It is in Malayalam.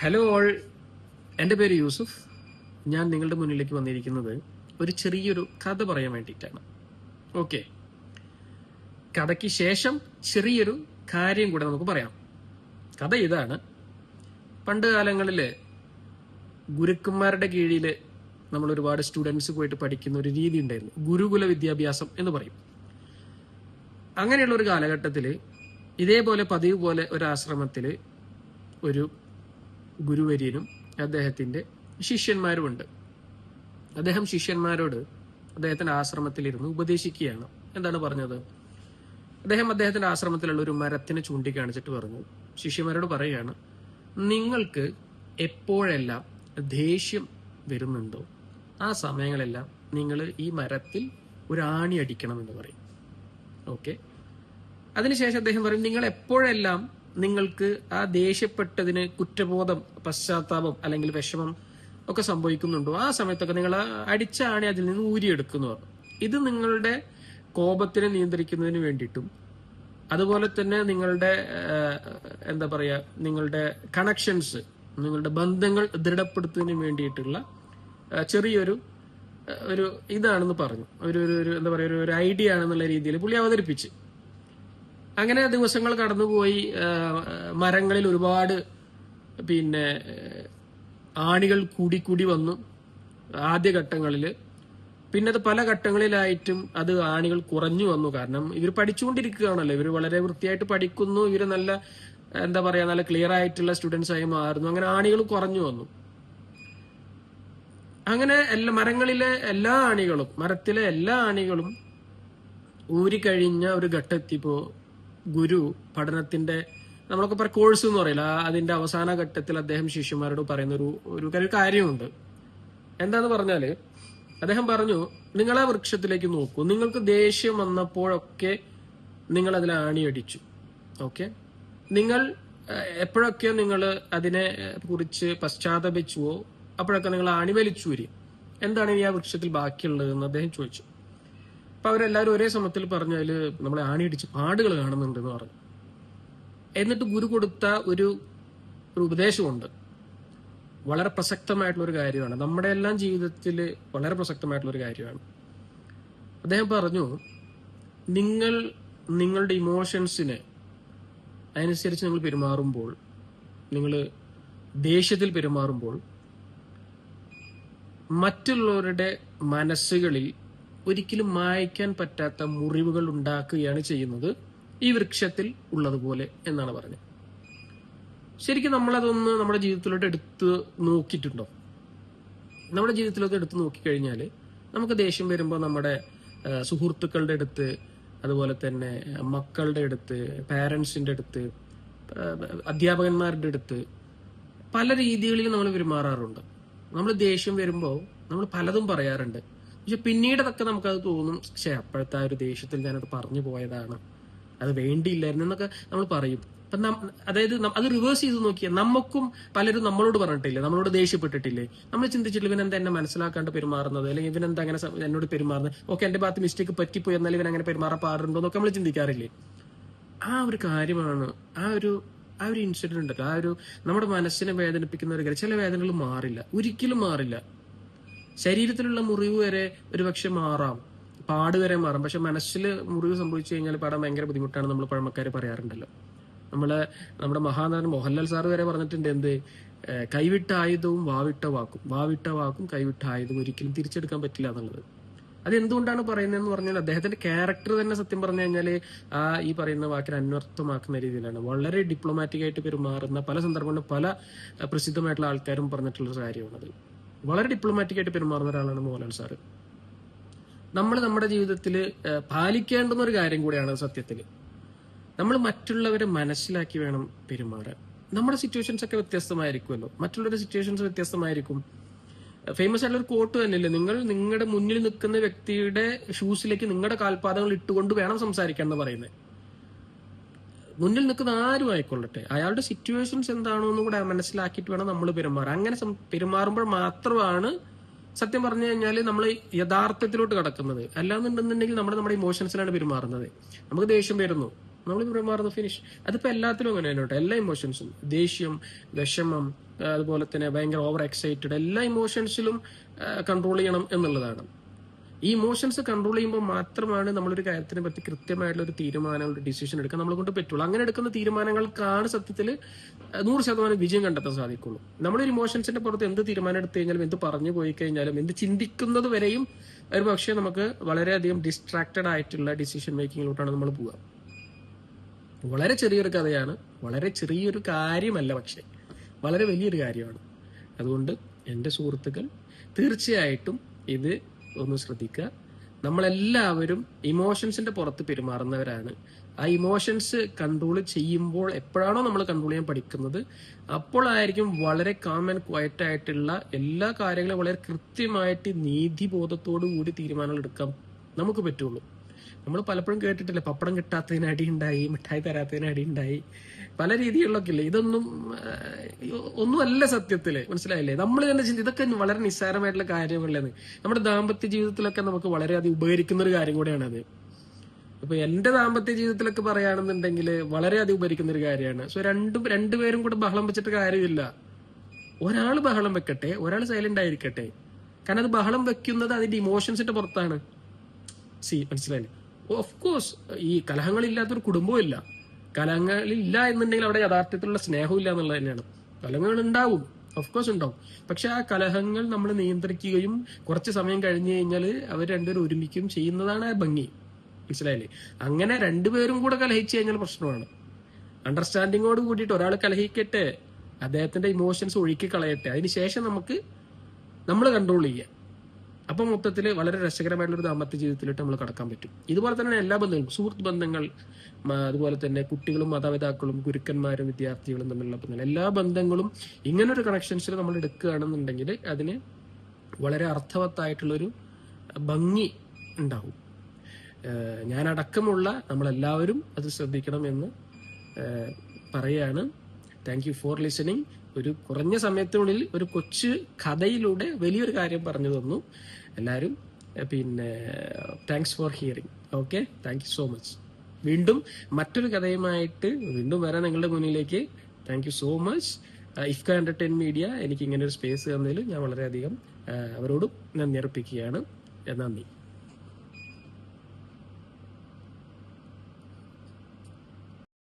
ഹലോ ഓൾ എന്റെ പേര് യൂസുഫ്. ഞാൻ നിങ്ങളുടെ മുന്നിലേക്ക് വന്നിരിക്കുന്നത് ഒരു ചെറിയൊരു കഥ പറയാൻ വേണ്ടിയിട്ടാണ്. ഓക്കെ കഥയ്ക്ക് ശേഷം ചെറിയൊരു കാര്യം കൂടെ നമുക്ക് പറയാം. കഥ ഇതാണ്. പണ്ട് കാലങ്ങളിൽ ഗുരുക്കന്മാരുടെ കീഴിൽ നമ്മൾ ഒരുപാട് സ്റ്റുഡൻസ് പോയിട്ട് പഠിക്കുന്ന ഒരു രീതി ഉണ്ടായിരുന്നു. ഗുരുകുല വിദ്യാഭ്യാസം എന്ന് പറയും. അങ്ങനെയുള്ള ഒരു കാലഘട്ടത്തിൽ ഇതേപോലെ പതിവ് പോലെ ഒരു ആശ്രമത്തിൽ ഒരു ഗുരുവര്യനും അദ്ദേഹത്തിന്റെ ശിഷ്യന്മാരുമുണ്ട്. അദ്ദേഹം ശിഷ്യന്മാരോട് അദ്ദേഹത്തിന്റെ ആശ്രമത്തിലിരുന്ന് ഉപദേശിക്കുകയാണ്. എന്താണ് പറഞ്ഞത്? അദ്ദേഹം അദ്ദേഹത്തിന്റെ ആശ്രമത്തിലുള്ള ഒരു മരത്തിനെ ചൂണ്ടിക്കാണിച്ചിട്ട് പറഞ്ഞു. ശിഷ്യന്മാരോട് പറയുകയാണ് നിങ്ങൾക്ക് എപ്പോഴെല്ലാം ദേഷ്യം വരുന്നുണ്ടോ ആ സമയങ്ങളെല്ലാം നിങ്ങൾ ഈ മരത്തിൽ ഒരു ആണി അടിക്കണം എന്ന് പറയും. ഓക്കെ. അതിനുശേഷം അദ്ദേഹം പറയും നിങ്ങൾ എപ്പോഴെല്ലാം നിങ്ങൾക്ക് ആ ദേഷ്യപ്പെട്ടതിന് കുറ്റബോധം പശ്ചാത്താപം അല്ലെങ്കിൽ വിഷമം ഒക്കെ സംഭവിക്കുന്നുണ്ടോ? ആ സമയത്തൊക്കെ നിങ്ങൾ അടിച്ചാണി അതിൽ നിന്ന് ഊരിയെടുക്കുന്നു. ഇത് നിങ്ങളുടെ കോപത്തിനെ നിയന്ത്രിക്കുന്നതിന് വേണ്ടിയിട്ടും അതുപോലെ തന്നെ നിങ്ങളുടെ എന്താ പറയുക നിങ്ങളുടെ കണക്ഷൻസ് നിങ്ങളുടെ ബന്ധങ്ങൾ ദൃഢപ്പെടുത്തുന്നതിന് വേണ്ടിയിട്ടുള്ള ചെറിയൊരു ഒരു ഇതാണെന്ന് പറഞ്ഞു. ഒരു ഒരു- എന്താ പറയുക ഒരു ഐഡിയ ആണെന്നുള്ള രീതിയിൽ പുള്ളി അവതരിപ്പിച്ച്. അങ്ങനെ ദിവസങ്ങൾ കടന്നുപോയി മരങ്ങളിൽ ഒരുപാട് പിന്നെ ആണികൾ കൂടിക്കൂടി കൂടി വന്നു ആദ്യഘട്ടങ്ങളിൽ പിന്നെ അത് പല ഘട്ടങ്ങളിലായിട്ടും അത് ആണികൾ കുറഞ്ഞു വന്നു. കാരണം ഇവർ പഠിച്ചുകൊണ്ടിരിക്കുകയാണല്ലോ. ഇവർ വളരെ വൃത്തിയായിട്ട് പഠിക്കുന്നു. ഇവർ നല്ല എന്താ പറയാ നല്ല ക്ലിയർ ആയിട്ടുള്ള സ്റ്റുഡൻസ് ആയി മാറുന്നു. അങ്ങനെ ആണികൾ കുറഞ്ഞു വന്നു. അങ്ങനെ എല്ലാ മരങ്ങളിലെ എല്ലാ ആണികളും മരത്തിലെ എല്ലാ ആണികളും ഊരിക്കഴിഞ്ഞ ഒരു ഘട്ടത്തിപ്പോ ഗുരു പഠനത്തിന്റെ നമ്മളൊക്കെ പറ കോഴ്സ് എന്ന് പറയില്ല. അതിന്റെ അവസാന ഘട്ടത്തിൽ അദ്ദേഹം ശിഷ്യന്മാരോട് പറയുന്ന ഒരു ഒരു ഒരു കാര്യമുണ്ട്. എന്താന്ന് പറഞ്ഞാൽ അദ്ദേഹം പറഞ്ഞു നിങ്ങൾ ആ വൃക്ഷത്തിലേക്ക് നോക്കൂ. നിങ്ങൾക്ക് ദേഷ്യം വന്നപ്പോഴൊക്കെ നിങ്ങൾ അതിൽ ആണിയടിച്ചു. ഓക്കെ? നിങ്ങൾ എപ്പോഴൊക്കെ നിങ്ങൾ അതിനെ കുറിച്ച് പശ്ചാത്തപിച്ചുവോ അപ്പോഴൊക്കെ നിങ്ങൾ ആണി വലിച്ചൂരി എന്താണ് ഈ ആ വൃക്ഷത്തിൽ ബാക്കിയുള്ളതെന്ന് അദ്ദേഹം ചോദിച്ചു. അപ്പൊ അവരെല്ലാവരും ഒരേ സമയത്തിൽ പറഞ്ഞു അതിൽ നമ്മളെ ആണിയടിച്ച് പാടുകൾ കാണുന്നുണ്ട് എന്ന് പറഞ്ഞു. എന്നിട്ട് ഗുരു കൊടുത്ത ഒരു ഒരു ഉപദേശമുണ്ട്. വളരെ പ്രസക്തമായിട്ടുള്ള ഒരു കാര്യമാണ്. നമ്മുടെ എല്ലാം ജീവിതത്തിൽ വളരെ പ്രസക്തമായിട്ടുള്ള ഒരു കാര്യമാണ്. അദ്ദേഹം പറഞ്ഞു നിങ്ങൾ നിങ്ങളുടെ ഇമോഷൻസിന് അതനുസരിച്ച് നിങ്ങൾ പെരുമാറുമ്പോൾ നിങ്ങൾ ദേഷ്യത്തിൽ പെരുമാറുമ്പോൾ മറ്റുള്ളവരുടെ മനസ്സുകളിൽ ഒരിക്കലും മായ്ക്കാൻ പറ്റാത്ത മുറിവുകൾ ഉണ്ടാക്കുകയാണ് ചെയ്യുന്നത് ഈ വൃക്ഷത്തിൽ ഉള്ളതുപോലെ എന്നാണ് പറഞ്ഞത്. ശരിക്കും നമ്മളതൊന്ന് നമ്മുടെ ജീവിതത്തിലോട്ട് എടുത്ത് നോക്കിയിട്ടുണ്ടോ? നമ്മുടെ ജീവിതത്തിലോട്ട് എടുത്ത് നോക്കിക്കഴിഞ്ഞാൽ നമുക്ക് ദേഷ്യം വരുമ്പോൾ നമ്മുടെ സുഹൃത്തുക്കളുടെ അടുത്ത് അതുപോലെ തന്നെ മക്കളുടെ അടുത്ത് പാരൻസിന്റെ അടുത്ത് അധ്യാപകന്മാരുടെ അടുത്ത് പല രീതികളിൽ നമ്മൾ പെരുമാറാറുണ്ട്. നമ്മൾ ദേഷ്യം വരുമ്പോൾ നമ്മൾ പലതും പറയാറുണ്ട്. പക്ഷെ പിന്നീട് അതൊക്കെ നമുക്കത് തോന്നും പക്ഷെ അപ്പോഴത്തെ ആ ഒരു ദേഷ്യത്തിൽ ഞാനത് പറഞ്ഞു പോയതാണ്. അത് വേണ്ടിയില്ലായിരുന്നു എന്നൊക്കെ നമ്മൾ പറയും. അപ്പൊ അതായത് അത് റിവേഴ്സ് ചെയ്ത് നോക്കിയാൽ നമുക്കും പലരും നമ്മളോട് പറഞ്ഞിട്ടില്ലേ നമ്മളോട് ദേഷ്യപ്പെട്ടിട്ടില്ലേ. നമ്മൾ ചിന്തിച്ചിട്ടില്ല ഇവൻ എന്നെ മനസ്സിലാക്കാണ്ട് പെരുമാറുന്നത്? അല്ലെങ്കിൽ ഇവൻ എന്താ അങ്ങനെ എന്നോട് പെരുമാറുന്നത്? ഓക്കെ എന്റെ ഭാഗത്ത് മിസ്റ്റേക്ക് പറ്റിപ്പോയി എന്നാലും ഇവൻ അങ്ങനെ പെരുമാറാൻ പാടുണ്ടോ? എന്നൊക്കെ നമ്മൾ ചിന്തിക്കാറില്ലേ. ആ ഒരു കാര്യമാണ് ആ ഒരു ആ ഒരു ഇൻസിഡന്റ് ഉണ്ടല്ലോ ആ ഒരു നമ്മുടെ മനസ്സിനെ വേദനിപ്പിക്കുന്ന ഒരു കാര്യം. ചില വേദനകൾ മാറില്ല. ഒരിക്കലും മാറില്ല. ശരീരത്തിലുള്ള മുറിവ് വരെ ഒരുപക്ഷെ മാറാം. പാട് വരെ മാറാം. പക്ഷെ മനസ്സിൽ മുറിവ് സംഭവിച്ചു കഴിഞ്ഞാൽ പാടാൻ ഭയങ്കര ബുദ്ധിമുട്ടാണ് നമ്മൾ പഴമക്കാർ പറയാറുണ്ടല്ലോ. നമ്മളെ നമ്മുടെ മഹാനടൻ മോഹൻലാൽ സാർ വരെ പറഞ്ഞിട്ടുണ്ട് എന്ത്? കൈവിട്ട ആയുധവും വാവിട്ട വാക്കും. വാവിട്ട വാക്കും കൈവിട്ട ആയുധവും ഒരിക്കലും തിരിച്ചെടുക്കാൻ പറ്റില്ല എന്നുള്ളത്. അത് എന്തുകൊണ്ടാണ് പറയുന്നതെന്ന് പറഞ്ഞാൽ അദ്ദേഹത്തിന്റെ ക്യാരക്ടർ തന്നെ സത്യം പറഞ്ഞു കഴിഞ്ഞാൽ ആ ഈ പറയുന്ന വാക്കിന് അന്വർത്ഥമാക്കുന്ന രീതിയിലാണ്. വളരെ ഡിപ്ലോമാറ്റിക് ആയിട്ട് പെരുമാറുന്ന പല സന്ദർഭങ്ങളിലും പല പ്രസിദ്ധമായിട്ടുള്ള ആൾക്കാരും പറഞ്ഞിട്ടുള്ള ഒരു കാര്യമാണത്. വളരെ ഡിപ്ലോമാറ്റിക് ആയിട്ട് പെരുമാറുന്ന ഒരാളാണ് മോഹൻലാൽ സാറ്. നമ്മൾ നമ്മുടെ ജീവിതത്തിൽ പാലിക്കേണ്ടുന്ന ഒരു കാര്യം കൂടിയാണ് സത്യത്തിൽ നമ്മൾ മറ്റുള്ളവരെ മനസ്സിലാക്കി വേണം പെരുമാറാൻ. നമ്മുടെ സിറ്റുവേഷൻസ് ഒക്കെ വ്യത്യസ്തമായിരിക്കുമല്ലോ. മറ്റുള്ളവരുടെ സിറ്റുവേഷൻസ് വ്യത്യസ്തമായിരിക്കും. ഫേമസ് ആയിട്ടുള്ള ഒരു കോട്ട് തന്നെയല്ലേ നിങ്ങൾ നിങ്ങളുടെ മുന്നിൽ നിൽക്കുന്ന വ്യക്തിയുടെ ഷൂസിലേക്ക് നിങ്ങളുടെ കാൽപാദങ്ങൾ ഇട്ടുകൊണ്ട് വേണം സംസാരിക്കാൻ എന്ന് പറയുന്നത്. മുന്നിൽ നിൽക്കുന്ന ആരും ആയിക്കൊള്ളട്ടെ. അയാളുടെ സിറ്റുവേഷൻസ് എന്താണോ എന്ന് കൂടെ മനസ്സിലാക്കിയിട്ട് വേണം നമ്മൾ പെരുമാറാൻ. അങ്ങനെ പെരുമാറുമ്പോൾ മാത്രമാണ് സത്യം പറഞ്ഞു കഴിഞ്ഞാൽ നമ്മൾ യഥാർത്ഥത്തിലോട്ട് കടക്കുന്നത്. അല്ലാന്നുണ്ടെന്നുണ്ടെങ്കിൽ നമ്മൾ നമ്മുടെ ഇമോഷൻസിലാണ് പെരുമാറുന്നത്. നമുക്ക് ദേഷ്യം വരുന്നു. നമ്മൾ പെരുമാറുന്നു ഫിനിഷ് അതിപ്പോ എല്ലാത്തിലും അങ്ങനെ കേട്ടോ. എല്ലാ ഇമോഷൻസും ദേഷ്യം വിഷമം അതുപോലെ തന്നെ ഭയങ്കര ഓവർ എക്സൈറ്റഡ് എല്ലാ ഇമോഷൻസിലും കൺട്രോൾ ചെയ്യണം എന്നുള്ളതാണ്. ഈ ഇമോഷൻസ് കൺട്രോൾ ചെയ്യുമ്പോൾ മാത്രമാണ് നമ്മളൊരു കാര്യത്തിനെ പറ്റി കൃത്യമായിട്ടുള്ള ഒരു തീരുമാനം ഒരു ഡിസിഷൻ എടുക്കാൻ നമ്മളെ കൊണ്ട് പറ്റുള്ളൂ. അങ്ങനെ എടുക്കുന്ന തീരുമാനങ്ങൾക്കാണ് സത്യത്തിൽ നൂറ് ശതമാനം വിജയം കണ്ടെത്താൻ സാധിക്കുള്ളൂ. നമ്മളൊരു ഇമോഷൻസിന്റെ പുറത്ത് എന്ത് തീരുമാനം എടുത്തു കഴിഞ്ഞാലും എന്ത് പറഞ്ഞു പോയി കഴിഞ്ഞാലും എന്ത് ചിന്തിക്കുന്നത് വരെയും ഒരു പക്ഷേ നമുക്ക് വളരെയധികം ഡിസ്ട്രാക്റ്റഡ് ആയിട്ടുള്ള ഡിസിഷൻ മേക്കിങ്ങിലോട്ടാണ് നമ്മൾ പോവുക. വളരെ ചെറിയൊരു കഥയാണ് വളരെ ചെറിയൊരു കാര്യമല്ല പക്ഷേ വളരെ വലിയൊരു കാര്യമാണ്. അതുകൊണ്ട് എന്റെ സുഹൃത്തുക്കൾ തീർച്ചയായിട്ടും ഇത് ഒന്ന് ശ്രദ്ധിക്കുക. നമ്മളെല്ലാവരും ഇമോഷൻസിന്റെ പുറത്ത് പെരുമാറുന്നവരാണ്. ആ ഇമോഷൻസ് കൺട്രോൾ ചെയ്യുമ്പോൾ എപ്പോഴാണോ നമ്മൾ കൺട്രോൾ ചെയ്യാൻ പഠിക്കുന്നത് അപ്പോഴായിരിക്കും വളരെ കാം ആൻഡ് ക്വയറ്റ് ആയിട്ടുള്ള എല്ലാ കാര്യങ്ങളും വളരെ കൃത്യമായിട്ട് നീതിബോധത്തോടു കൂടി തീരുമാനങ്ങൾ എടുക്കാൻ നമുക്ക് പറ്റുള്ളൂ. നമ്മൾ പലപ്പോഴും കേട്ടിട്ടില്ല പപ്പടം കിട്ടാത്തതിന് അടിയുണ്ടായി മിഠായി തരാത്തതിന് അടിയുണ്ടായി പല രീതികളിലൊക്കെ ഇല്ലേ ഇതൊന്നും ഒന്നുമല്ല സത്യത്തിൽ. മനസ്സിലായില്ലേ? നമ്മൾ തന്നെ ചിന്തി ഇതൊക്കെ വളരെ നിസ്സാരമായിട്ടുള്ള കാര്യങ്ങളാണ് നമ്മുടെ ദാമ്പത്യ ജീവിതത്തിലൊക്കെ നമുക്ക് വളരെ വളരെയധികം ഉപകരിക്കുന്ന ഒരു കാര്യം കൂടെയാണത്. അപ്പൊ എന്റെ ദാമ്പത്യ ജീവിതത്തിലൊക്കെ പറയുകയാണെന്നുണ്ടെങ്കിൽ വളരെയധികം ഉപകരിക്കുന്ന ഒരു കാര്യമാണ്. സോ രണ്ടും രണ്ടുപേരും കൂടെ ബഹളം വെച്ചിട്ട് കാര്യമില്ല. ഒരാൾ ബഹളം വെക്കട്ടെ ഒരാൾ സൈലന്റ് ആയിരിക്കട്ടെ. കാരണം അത് ബഹളം വെക്കുന്നത് അതിന്റെ ഇമോഷൻസിന്റെ പുറത്താണ്. സി മനസ്സിലായില്ലേ? ഓഫ് കോഴ്സ് ഈ കലഹങ്ങളില്ലാത്തൊരു കുടുംബവും ഇല്ല. കലഹങ്ങളില്ല എന്നുണ്ടെങ്കിൽ അവിടെ യഥാർത്ഥത്തിലുള്ള സ്നേഹവും ഇല്ല എന്നുള്ളത് തന്നെയാണ്. കലങ്ങൾ ഉണ്ടാവും. ഓഫ്കോഴ്സ് ഉണ്ടാവും. പക്ഷെ ആ കലഹങ്ങൾ നമ്മൾ നിയന്ത്രിക്കുകയും കുറച്ച് സമയം കഴിഞ്ഞു കഴിഞ്ഞാൽ അവർ രണ്ടുപേരും ഒരുമിക്കും ചെയ്യുന്നതാണ് ഭംഗി. മനസ്സിലായില്ലേ? അങ്ങനെ രണ്ടുപേരും കൂടെ കലഹിച്ചു കഴിഞ്ഞാൽ പ്രശ്നമാണ്. അണ്ടർസ്റ്റാൻഡിങ്ങോട് കൂടിയിട്ട് ഒരാൾ കലഹിക്കട്ടെ അദ്ദേഹത്തിന്റെ ഇമോഷൻസ് ഒഴുക്കി കളയട്ടെ അതിനുശേഷം നമുക്ക് നമ്മൾ കൺട്രോൾ ചെയ്യാം. അപ്പൊ മൊത്തത്തിൽ വളരെ രസകരമായിട്ടുള്ള ഒരു ദാമ്പത്യ ജീവിതത്തിലോട്ട് നമ്മൾ കടക്കാൻ പറ്റും. ഇതുപോലെ തന്നെ എല്ലാ ബന്ധങ്ങളും സുഹൃത്ത് ബന്ധങ്ങൾ അതുപോലെ തന്നെ കുട്ടികളും മാതാപിതാക്കളും ഗുരുക്കന്മാരും വിദ്യാർത്ഥികളും തമ്മിലുള്ള ബന്ധങ്ങൾ. എല്ലാ ബന്ധങ്ങളും ഇങ്ങനൊരു കണക്ഷൻസിൽ നമ്മൾ എടുക്കുകയാണെന്നുണ്ടെങ്കിൽ അതിന് വളരെ അർത്ഥവത്തായിട്ടുള്ളൊരു ഭംഗി ഉണ്ടാവും. ഞാനടക്കമുള്ള നമ്മളെല്ലാവരും അത് ശ്രദ്ധിക്കണം എന്ന് പറയാണ് താങ്ക് യു ഫോർ ലിസണിങ് ഒരു കുറഞ്ഞ സമയത്തിനുള്ളിൽ ഒരു കൊച്ചു കഥയിലൂടെ വലിയൊരു കാര്യം പറഞ്ഞു തന്നു. എല്ലാവരും പിന്നെ thanks for hearing okay thank you so much വീണ്ടും മറ്റൊരു കഥയുമായിട്ട് വീണ്ടും വരാൻ നിങ്ങളുടെ മുന്നിലേക്ക്. താങ്ക് യു സോ മച്ച് ഇഫ്ക എന്റർടൈൻ മീഡിയ എനിക്ക് ഇങ്ങനെ ഒരു സ്പേസ് തന്നതിൽ ഞാൻ വളരെയധികം അവരോടും നന്ദി അർപ്പിക്കുകയാണ്. നന്ദി.